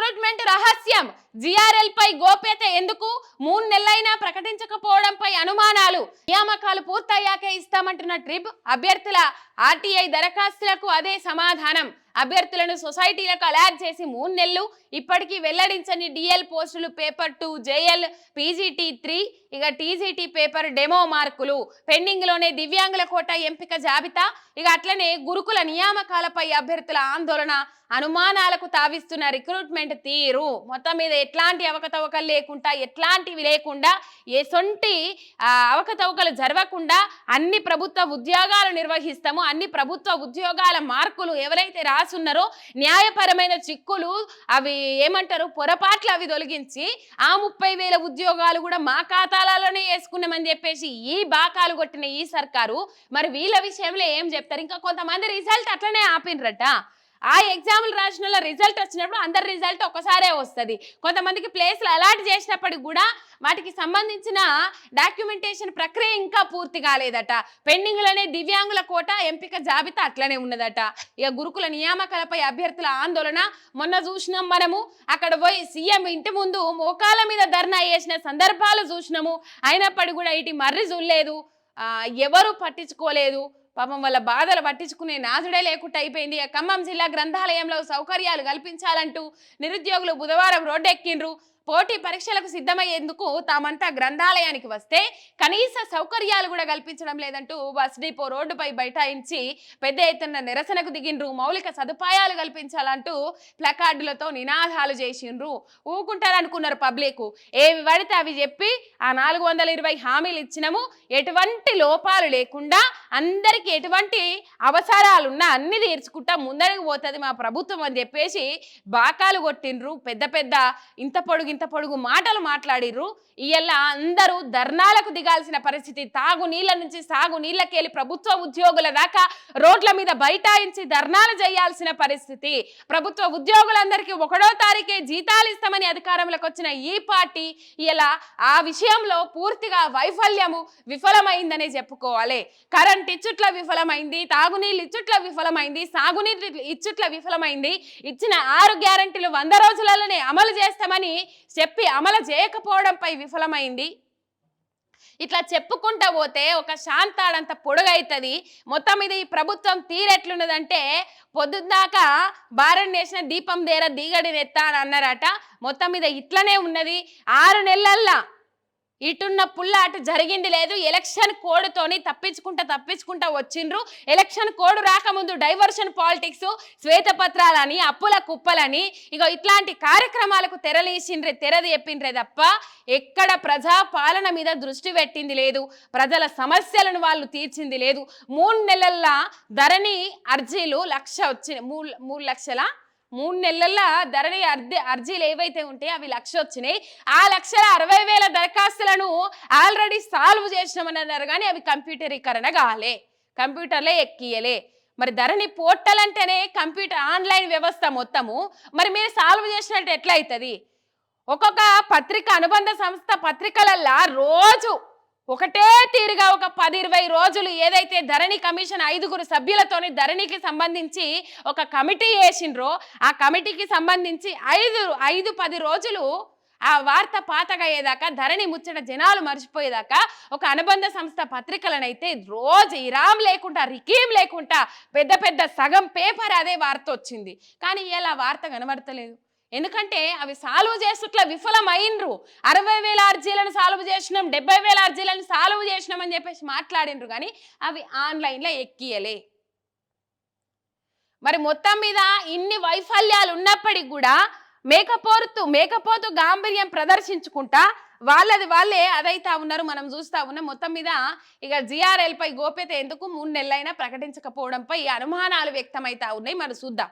Recruitment రహస్యం. GRL పై గోప్యత ఎందుకు? మూడు నెలలైనా ప్రకటించకపోవడంపై అనుమానాలు. నియామకాలు పూర్తయ్యాకే ఇస్తామంటున్న ట్రిబ్ అభ్యర్థుల ఆర్టీఐ దరఖాస్తులకు అదే సమాధానం. అభ్యర్థులను సొసైటీలకు అలాట్ చేసి మూడు నెలలు ఇప్పటికీ వెల్లడించని DL posts paper two JL PGT three ఇక టీజీటీ పేపర్ డెమో మార్కులు. పెండింగ్లోనే దివ్యాంగుల కోట ఎంపిక జాబితా. ఇక అట్లనే గురుకుల నియామకాలపై అభ్యర్థుల ఆందోళన అనుమానాలకు తావిస్తున్న రిక్రూట్మెంట్ తీరు. మొత్తం మీద ఎట్లాంటి అవకతవకలు లేకుండా ఎట్లాంటివి లేకుండా ఎసొంటి అవకతవకలు జరగకుండా అన్ని ప్రభుత్వ ఉద్యోగాలు నిర్వహిస్తాము. అన్ని ప్రభుత్వ ఉద్యోగాల మార్కులు ఎవరైతే రాసి రాసున్నారో న్యాయపరమైన చిక్కులు అవి ఏమంటారు పొరపాట్లు అవి తొలగించి ఆ ముప్పై వేల ఉద్యోగాలు కూడా మా ఖాతాలలోనే వేసుకున్నామని చెప్పేసి ఈ బాకాలు కొట్టిన ఈ సర్కారు మరి వీళ్ళ విషయంలో ఏం చెప్తారు? ఇంకా కొంతమంది రిజల్ట్ అట్లనే ఆపినరట. ఆ ఎగ్జామ్లు రాసిన రిజల్ట్ వచ్చినప్పుడు అందరి రిజల్ట్ ఒకసారే వస్తుంది. కొంతమందికి ప్లేస్లు అలాట్ చేసినప్పటికి కూడా వాటికి సంబంధించిన డాక్యుమెంటేషన్ ప్రక్రియ ఇంకా పూర్తి కాలేదట. పెండింగ్లోనే దివ్యాంగుల కోట ఎంపిక జాబితా అట్లనే ఉన్నదట. ఇక గురుకుల నియామకాలపై అభ్యర్థుల ఆందోళన మొన్న చూసినాం మనము. అక్కడ పోయి సీఎం ఇంటి ముందు మోకాల మీద ధర్నా చేసిన సందర్భాలు చూసినాము. అయినప్పటికీ కూడా ఇటు మర్రి చూడలేదు. ఎవరు పట్టించుకోలేదు. పాపం వాళ్ళ బాధలు పట్టించుకునే నాజుడే లేకుండా అయిపోయింది. ఖమ్మం జిల్లా గ్రంథాలయంలో సౌకర్యాలు కల్పించాలంటూ నిరుద్యోగులు బుధవారం రోడ్డెక్కిండ్రు. పోటీ పరీక్షలకు సిద్ధమయ్యేందుకు తామంతా గ్రంథాలయానికి వస్తే కనీస సౌకర్యాలు కూడా కల్పించడం లేదంటూ బస్ డిపో రోడ్డుపై బైఠాయించి పెద్ద ఎత్తున నిరసనకు దిగిండ్రు. మౌలిక సదుపాయాలు కల్పించాలంటూ ప్లకార్డులతో నినాదాలు చేసిండ్రు. ఊకుంటారనుకున్నారు పబ్లిక్. ఏవి పడితే అవి చెప్పి ఆ నాలుగు వందల ఇరవై హామీలు ఇచ్చినాము. ఎటువంటి లోపాలు లేకుండా అందరికీ ఎటువంటి అవసరాలున్నా అన్ని తీర్చుకుంటా ముందరికి పోతుంది మా ప్రభుత్వం అని చెప్పేసి బాకాలు కొట్టిండ్రు. పెద్ద పెద్ద ఇంత పొడుగు ఇంత పొడుగు మాటలు మాట్లాడిర్రు. ఇయల్ల అందరూ ధర్నాలకు దిగాల్సిన పరిస్థితి. తాగు నీళ్ళ నుంచి సాగు నీళ్ళకెళ్ళి ప్రభుత్వ ఉద్యోగుల దాకా రోడ్ల మీద బైఠాయించి ధర్నాలు చేయాల్సిన పరిస్థితి. ప్రభుత్వ ఉద్యోగులందరికీ ఒకటో తారీఖే జీతాలు ఇస్తామని అధికారంలోకి వచ్చిన ఈ పార్టీ ఇలా ఆ విషయంలో పూర్తిగా వైఫల్యము విఫలమైందనే చెప్పుకోవాలి. కరెంట్ ఇచ్చుట్ల విఫలమైంది తాగునీళ్ళు ఇచ్చుట్ల విఫలమైంది సాగునీళ్ళు ఇచ్చుట్ల విఫలమైంది. ఇచ్చిన ఆరు గ్యారంటీలు వంద రోజులలోనే అమలు చేస్తామని చెప్పి అమలు చేయకపోవడంపై విఫలమైంది. ఇట్లా చెప్పుకుంటా పోతే ఒక శాంతాడంత పొడుగైతుంది. మొత్తం మీద ఈ ప్రభుత్వం తీరెట్లున్నదంటే పొద్దుదాకా భారత్ నేసిన దీపం దేర దిగడి నెత్తా అని అన్నారట మొత్తం మీద ఇట్లనే ఉన్నది. ఆరు నెలల్లో ఇటున్న పుల్ల అటు జరిగింది లేదు. ఎలక్షన్ కోడ్తోని తప్పించుకుంటా తప్పించుకుంటా వచ్చిండ్రు. ఎలక్షన్ కోడ్ రాకముందు డైవర్షన్ పాలిటిక్స్ శ్వేతపత్రాలని అప్పుల కుప్పలని ఇక ఇట్లాంటి కార్యక్రమాలకు తెరలేసిండ్రే తెరది చెప్పిండ్రే తప్ప ఎక్కడ ప్రజా పాలన మీద దృష్టి పెట్టింది లేదు. ప్రజల సమస్యలను వాళ్ళు తీర్చింది లేదు. మూడు నెలల ధరణి అర్జీలు లక్ష వచ్చి మూడు మూడు లక్షల మూడు నెలల్లో ధరణి అర్జీ అర్జీలు ఏవైతే ఉంటాయో అవి లక్ష వచ్చినాయి ఆ లక్షల అరవై వేల దరఖాస్తులను ఆల్రెడీ సాల్వ్ చేసినామని అన్నారు కానీ అవి కంప్యూటరీకరణ కాలే. కంప్యూటర్లే ఎక్కియలే మరి ధరణి పోర్టల్ అంటేనే కంప్యూటర్ ఆన్లైన్ వ్యవస్థ మొత్తము. మరి మీరు సాల్వ్ చేసినట్టు ఎట్లా అవుతుంది ఒక్కొక్క పత్రిక అనుబంధ సంస్థ పత్రికలల్లా రోజు ఒకటే తీరుగా ఒక పది ఇరవై రోజులు ఏదైతే ధరణి కమిషన్ ఐదుగురు సభ్యులతోని ధరణికి సంబంధించి ఒక కమిటీ వేసిండ్రో ఆ కమిటీకి సంబంధించి ఐదు ఐదు పది రోజులు ఆ వార్త పాతగయ్యేదాకా ధరణి ముచ్చట జనాలు మర్చిపోయేదాకా ఒక అనుబంధ సంస్థ పత్రికలనైతే రోజు ఇరాం లేకుండా రికీం లేకుండా పెద్ద పెద్ద సగం పేపర్ అదే వార్త వచ్చింది. కానీ ఇలా వార్త కనబడతలేదు. ఎందుకంటే అవి సాల్వ్ చేస్తుట్లా విఫలమైనరు అరవై వేల అర్జీలను సాల్వ్ చేసినాం డెబ్బై వేల అర్జీలను సాల్వ్ చేసినాం అని చెప్పేసి మాట్లాడినరు కానీ అవి ఆన్లైన్లో ఎక్కియలే. మరి మొత్తం మీద ఇన్ని వైఫల్యాలు ఉన్నప్పటికి కూడా మేకపోరుతూ మేకపోతు గాంభీర్యం ప్రదర్శించుకుంటా వాళ్ళది వాళ్ళే అదైతా ఉన్నారు మనం చూస్తా ఉన్నాం. మొత్తం మీద ఇక జిఆర్ఎల్పై గోప్యత ఎందుకు? మూడు నెలలైనా ప్రకటించకపోవడంపై అనుమానాలు వ్యక్తమవుతా ఉన్నాయి. మనం చూద్దాం.